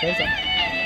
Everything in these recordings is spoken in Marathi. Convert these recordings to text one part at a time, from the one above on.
拜拜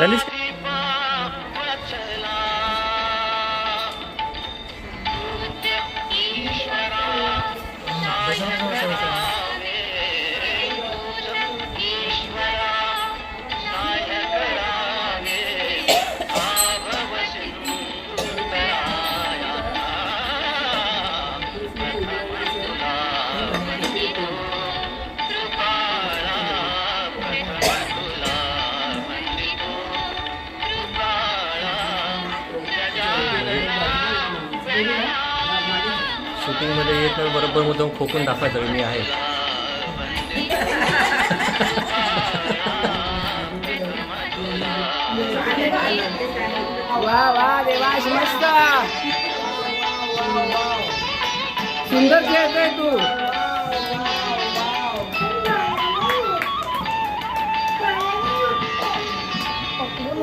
Wenn ich... शूटिंगमध्ये येत नाही बरोबर मुद्दाम खोकून दाखवायचं मी आहे. वा वा सुंदर खेळतोय तू. पकडून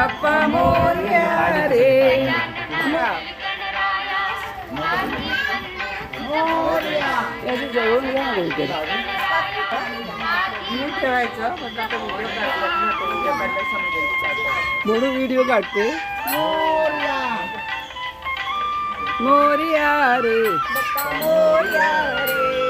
बाप्पा मोर्या रे. गणराया आधी वंदू याची जवळ ना ठेवायचं म्हणून व्हिडिओ काढते. मोरया. रे. रे.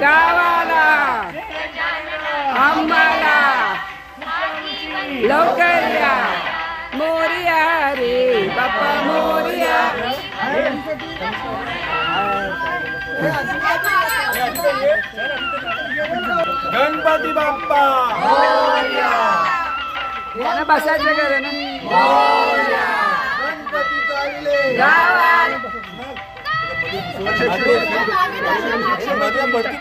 गावाला आम्हाला लवकर या. मोरिया रे बाप्पा मोरिया गणपती बाप्पा यांना बसायचं करे ना? गणपती